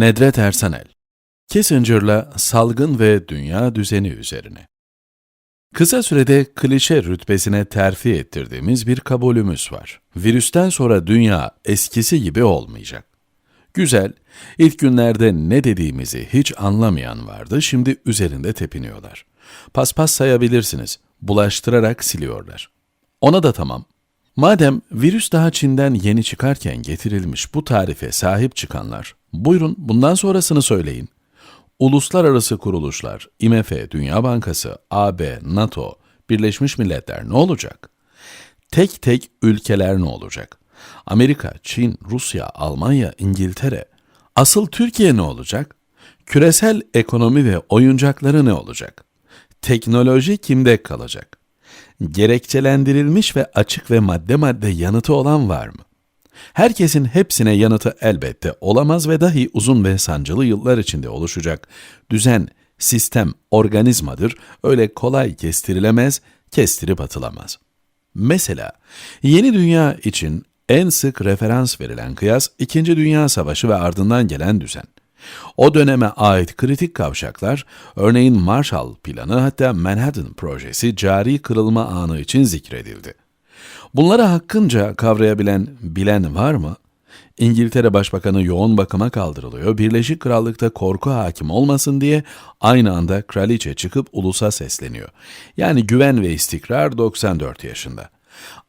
Nedret Ersanel Kissinger'la salgın ve dünya düzeni üzerine. Kısa sürede klişe rütbesine terfi ettirdiğimiz bir kabulümüz var. Virüsten sonra dünya eskisi gibi olmayacak. Güzel, ilk günlerde ne dediğimizi hiç anlamayan vardı, şimdi üzerinde tepiniyorlar. Paspas sayabilirsiniz, bulaştırarak siliyorlar. Ona da tamam. Madem virüs daha Çin'den yeni çıkarken getirilmiş bu tarife sahip çıkanlar, buyurun bundan sonrasını söyleyin. Uluslararası kuruluşlar, IMF, Dünya Bankası, AB, NATO, Birleşmiş Milletler ne olacak? Tek tek ülkeler ne olacak? Amerika, Çin, Rusya, Almanya, İngiltere. Asıl Türkiye ne olacak? Küresel ekonomi ve oyuncakları ne olacak? Teknoloji kimde kalacak? Gerekçelendirilmiş ve açık ve madde madde yanıtı olan var mı? Herkesin hepsine yanıtı elbette olamaz ve dahi uzun ve sancılı yıllar içinde oluşacak düzen, sistem, organizmadır, öyle kolay kestirilemez, kestirip atılamaz. Mesela yeni dünya için en sık referans verilen kıyas İkinci Dünya Savaşı ve ardından gelen düzen. O döneme ait kritik kavşaklar, örneğin Marshall Planı hatta Manhattan Projesi cari kırılma anı için zikredildi. Bunları hakkınca kavrayabilen, bilen var mı? İngiltere Başbakanı yoğun bakıma kaldırılıyor, Birleşik Krallık'ta korku hakim olmasın diye aynı anda kraliçe çıkıp ulusa sesleniyor. Yani güven ve istikrar 94 yaşında.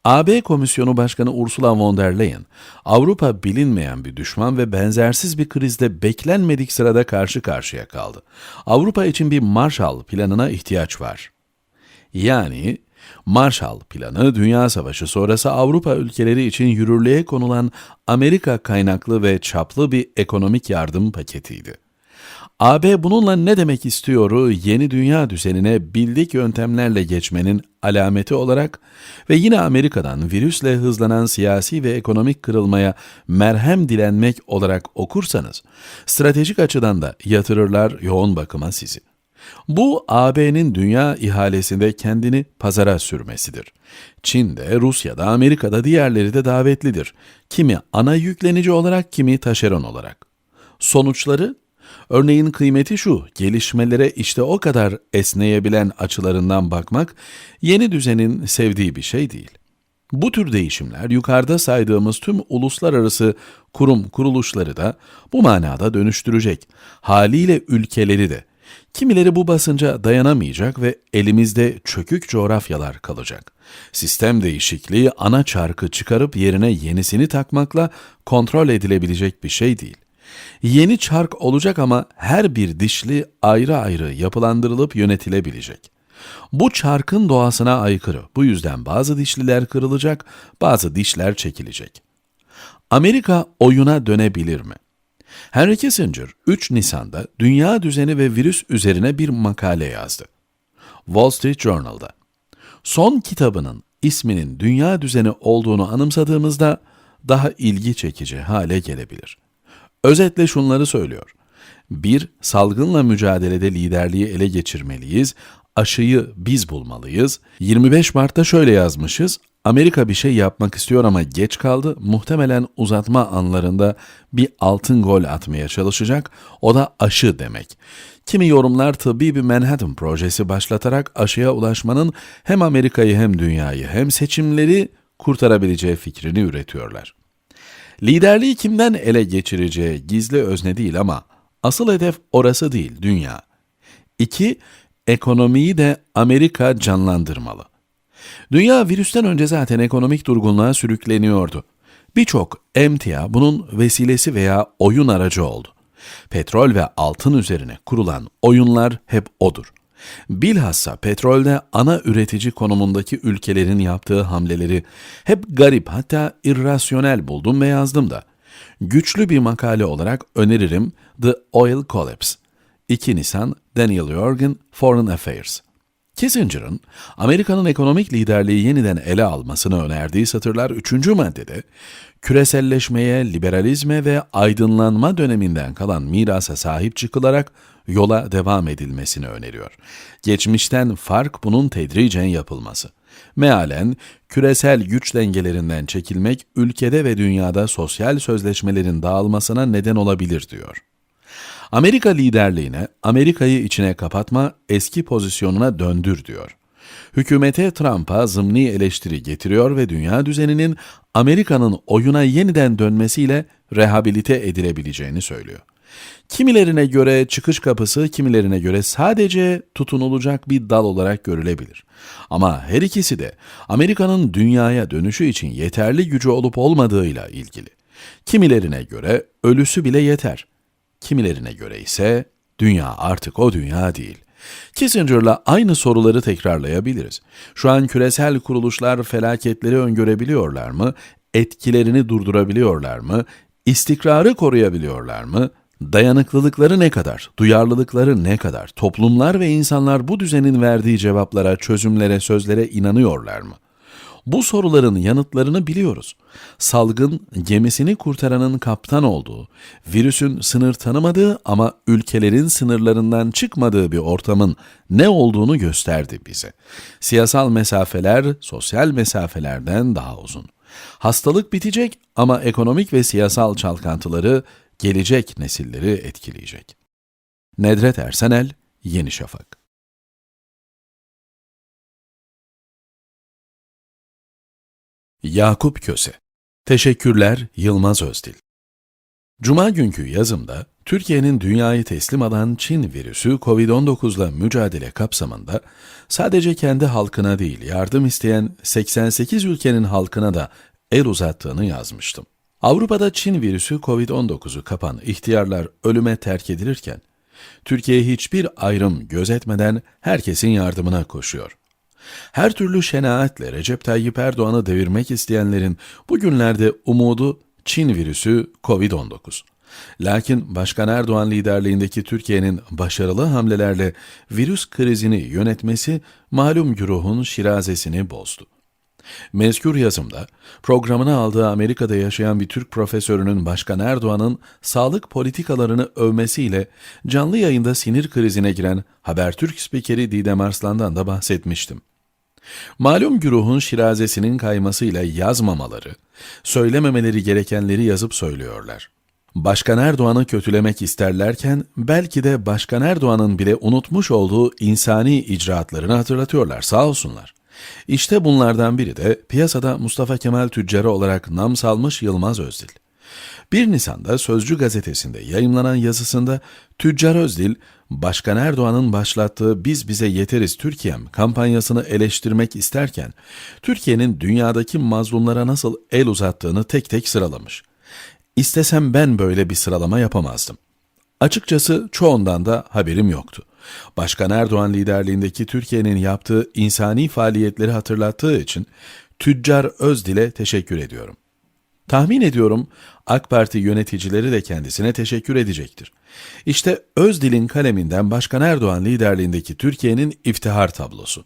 AB Komisyonu Başkanı Ursula von der Leyen, Avrupa bilinmeyen bir düşman ve benzersiz bir krizde beklenmedik sırada karşı karşıya kaldı. Avrupa için bir Marshall planına ihtiyaç var. Yani Marshall Planı, Dünya Savaşı sonrası Avrupa ülkeleri için yürürlüğe konulan Amerika kaynaklı ve çaplı bir ekonomik yardım paketiydi. AB bununla ne demek istiyoru yeni dünya düzenine bildik yöntemlerle geçmenin alameti olarak ve yine Amerika'dan virüsle hızlanan siyasi ve ekonomik kırılmaya merhem dilenmek olarak okursanız, stratejik açıdan da yatırırlar yoğun bakıma sizi. Bu AB'nin dünya ihalesinde kendini pazara sürmesidir. Çin'de, Rusya'da, Amerika'da diğerleri de davetlidir. Kimi ana yüklenici olarak, kimi taşeron olarak. Sonuçları Örneğin kıymeti şu, gelişmelere işte o kadar esneyebilen açılarından bakmak, yeni düzenin sevdiği bir şey değil. Bu tür değişimler yukarıda saydığımız tüm uluslararası kurum kuruluşları da bu manada dönüştürecek. Haliyle ülkeleri de. Kimileri bu basınca dayanamayacak ve elimizde çökük coğrafyalar kalacak. Sistem değişikliği ana çarkı çıkarıp yerine yenisini takmakla kontrol edilebilecek bir şey değil. Yeni çark olacak ama her bir dişli ayrı ayrı yapılandırılıp yönetilebilecek. Bu çarkın doğasına aykırı. Bu yüzden bazı dişliler kırılacak, bazı dişler çekilecek. Amerika oyuna dönebilir mi? Henry Kissinger 3 Nisan'da dünya düzeni ve virüs üzerine bir makale yazdı. Wall Street Journal'da. Son kitabının isminin dünya düzeni olduğunu anımsadığımızda daha ilgi çekici hale gelebilir. Özetle şunları söylüyor. 1. Salgınla mücadelede liderliği ele geçirmeliyiz. Aşıyı biz bulmalıyız. 25 Mart'ta şöyle yazmışız. Amerika bir şey yapmak istiyor ama geç kaldı. Muhtemelen uzatma anlarında bir altın gol atmaya çalışacak. O da aşı demek. Kimi yorumlar tıbbi bir Manhattan projesi başlatarak aşıya ulaşmanın hem Amerika'yı hem dünyayı hem seçimleri kurtarabileceği fikrini üretiyorlar. Liderliği kimden ele geçireceği gizli özne değil ama asıl hedef orası değil, dünya. 2. Ekonomiyi de Amerika canlandırmalı. Dünya virüsten önce zaten ekonomik durgunluğa sürükleniyordu. Birçok emtia bunun vesilesi veya oyun aracı oldu. Petrol ve altın üzerine kurulan oyunlar hep odur. Bilhassa petrolde ana üretici konumundaki ülkelerin yaptığı hamleleri hep garip hatta irrasyonel buldum ve yazdım da. Güçlü bir makale olarak öneririm The Oil Collapse. 2 Nisan Daniel Jorgen Foreign Affairs. Kissinger'ın Amerika'nın ekonomik liderliği yeniden ele almasını önerdiği satırlar 3. maddede küreselleşmeye, liberalizme ve aydınlanma döneminden kalan mirasa sahip çıkılarak yola devam edilmesini öneriyor. Geçmişten fark bunun tedricen yapılması. Mealen küresel güç dengelerinden çekilmek ülkede ve dünyada sosyal sözleşmelerin dağılmasına neden olabilir diyor. Amerika liderliğine Amerika'yı içine kapatma, eski pozisyonuna döndür diyor. Hükümete Trump'a zımni eleştiri getiriyor ve dünya düzeninin Amerika'nın oyuna yeniden dönmesiyle rehabilite edilebileceğini söylüyor. Kimilerine göre çıkış kapısı, kimilerine göre sadece tutunulacak bir dal olarak görülebilir. Ama her ikisi de Amerika'nın dünyaya dönüşü için yeterli gücü olup olmadığıyla ilgili. Kimilerine göre ölüsü bile yeter. Kimilerine göre ise dünya artık o dünya değil. Kissinger'la aynı soruları tekrarlayabiliriz. Şu an küresel kuruluşlar felaketleri öngörebiliyorlar mı? Etkilerini durdurabiliyorlar mı? İstikrarı koruyabiliyorlar mı? Dayanıklılıkları ne kadar, duyarlılıkları ne kadar, toplumlar ve insanlar bu düzenin verdiği cevaplara, çözümlere, sözlere inanıyorlar mı? Bu soruların yanıtlarını biliyoruz. Salgın, gemisini kurtaranın kaptan olduğu, virüsün sınır tanımadığı ama ülkelerin sınırlarından çıkmadığı bir ortamın ne olduğunu gösterdi bize. Siyasal mesafeler sosyal mesafelerden daha uzun. Hastalık bitecek ama ekonomik ve siyasal çalkantıları gelecek nesilleri etkileyecek. Nedret Ersenel, Yeni Şafak Yakup Köse Teşekkürler Yılmaz Özdil Cuma günkü yazımda Türkiye'nin dünyayı teslim alan Çin virüsü COVID-19'la mücadele kapsamında sadece kendi halkına değil yardım isteyen 88 ülkenin halkına da el uzattığını yazmıştım. Avrupa'da Çin virüsü COVID-19'u kapan ihtiyarlar ölüme terk edilirken, Türkiye hiçbir ayrım gözetmeden herkesin yardımına koşuyor. Her türlü şenaatle Recep Tayyip Erdoğan'ı devirmek isteyenlerin bugünlerde umudu Çin virüsü COVID-19. Lakin Başkan Erdoğan liderliğindeki Türkiye'nin başarılı hamlelerle virüs krizini yönetmesi malum güruhun şirazesini bozdu. Mezkür yazımda programına aldığı Amerika'da yaşayan bir Türk profesörünün Başkan Erdoğan'ın sağlık politikalarını övmesiyle canlı yayında sinir krizine giren Habertürk spikeri Didem Arslan'dan da bahsetmiştim. Malum güruhun şirazesinin kaymasıyla yazmamaları, söylememeleri gerekenleri yazıp söylüyorlar. Başkan Erdoğan'ı kötülemek isterlerken belki de Başkan Erdoğan'ın bile unutmuş olduğu insani icraatlarını hatırlatıyorlar sağ olsunlar. İşte bunlardan biri de piyasada Mustafa Kemal tüccarı olarak nam salmış Yılmaz Özdil. 1 Nisan'da Sözcü gazetesinde yayımlanan yazısında Tüccar Özdil, Başkan Erdoğan'ın başlattığı Biz Bize Yeteriz Türkiye'm kampanyasını eleştirmek isterken, Türkiye'nin dünyadaki mazlumlara nasıl el uzattığını tek tek sıralamış. İstesem ben böyle bir sıralama yapamazdım. Açıkçası çoğundan da haberim yoktu. Başkan Erdoğan liderliğindeki Türkiye'nin yaptığı insani faaliyetleri hatırlattığı için Tüccar Özdil'e teşekkür ediyorum. Tahmin ediyorum AK Parti yöneticileri de kendisine teşekkür edecektir. İşte Özdil'in kaleminden Başkan Erdoğan liderliğindeki Türkiye'nin iftihar tablosu.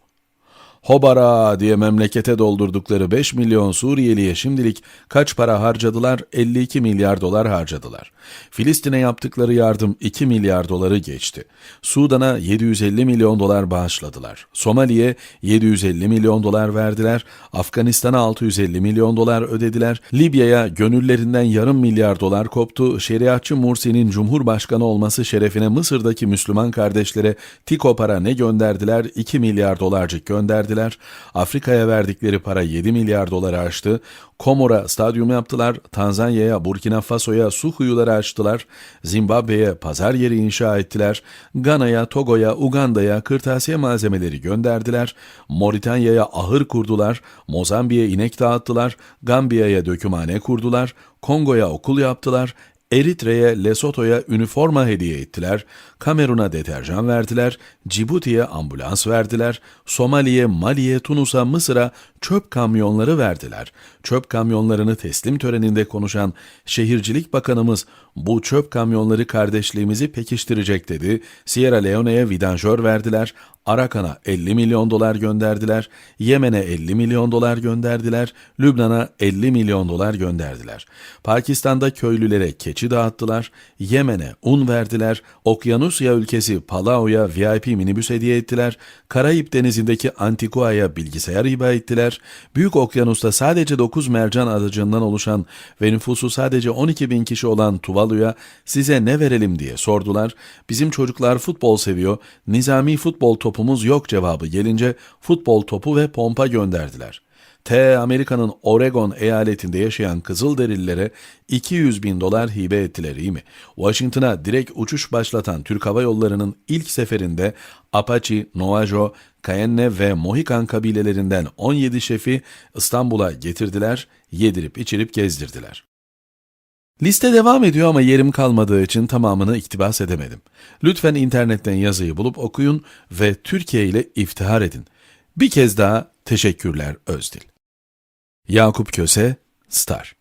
Hobara diye memlekete doldurdukları 5 milyon Suriyeliye şimdilik kaç para harcadılar? 52 milyar dolar harcadılar. Filistin'e yaptıkları yardım 2 milyar doları geçti. Sudan'a 750 milyon dolar bağışladılar. Somali'ye 750 milyon dolar verdiler. Afganistan'a 650 milyon dolar ödediler. Libya'ya gönüllerinden yarım milyar dolar koptu. Şeriatçı Mursi'nin Cumhurbaşkanı olması şerefine Mısır'daki Müslüman kardeşlere Tiko para ne gönderdiler? 2 milyar dolarcık gönderdiler verdiler. Afrika'ya verdikleri para 7 milyar doları aştı. Komor'a stadyum yaptılar. Tanzanya'ya, Burkina Faso'ya su kuyuları açtılar. Zimbabwe'ye pazar yeri inşa ettiler. Gana'ya, Togo'ya, Uganda'ya kırtasiye malzemeleri gönderdiler. Moritanya'ya ahır kurdular. Mozambik'e inek dağıttılar. Gambiya'ya dökümhane kurdular. Kongo'ya okul yaptılar. Eritre'ye, Lesoto'ya üniforma hediye ettiler, Kamerun'a deterjan verdiler, Cibuti'ye ambulans verdiler, Somali'ye, Mali'ye, Tunus'a, Mısır'a çöp kamyonları verdiler. Çöp kamyonlarını teslim töreninde konuşan Şehircilik Bakanımız bu çöp kamyonları kardeşliğimizi pekiştirecek dedi. Sierra Leone'ye vidanjör verdiler. Arakan'a 50 milyon dolar gönderdiler, Yemen'e 50 milyon dolar gönderdiler, Lübnan'a 50 milyon dolar gönderdiler. Pakistan'da köylülere keçi dağıttılar, Yemen'e un verdiler, Okyanusya ülkesi Palau'ya VIP minibüs hediye ettiler, Karayip denizindeki Antigua'ya bilgisayar hibe ettiler, Büyük Okyanus'ta sadece 9 mercan adacından oluşan ve nüfusu sadece 12 bin kişi olan Tuvalu'ya size ne verelim diye sordular. Bizim çocuklar futbol seviyor, nizami futbol topumuz yok cevabı gelince futbol topu ve pompa gönderdiler. T. Amerika'nın Oregon eyaletinde yaşayan Kızılderililere 200 bin dolar hibe ettiler iyi mi? Washington'a direkt uçuş başlatan Türk Hava Yolları'nın ilk seferinde Apache, Navajo, Cayenne ve Mohican kabilelerinden 17 şefi İstanbul'a getirdiler, yedirip içirip gezdirdiler. Liste devam ediyor ama yerim kalmadığı için tamamını iktibas edemedim. Lütfen internetten yazıyı bulup okuyun ve Türkiye ile iftihar edin. Bir kez daha teşekkürler Özdil. Yakup Köse, Star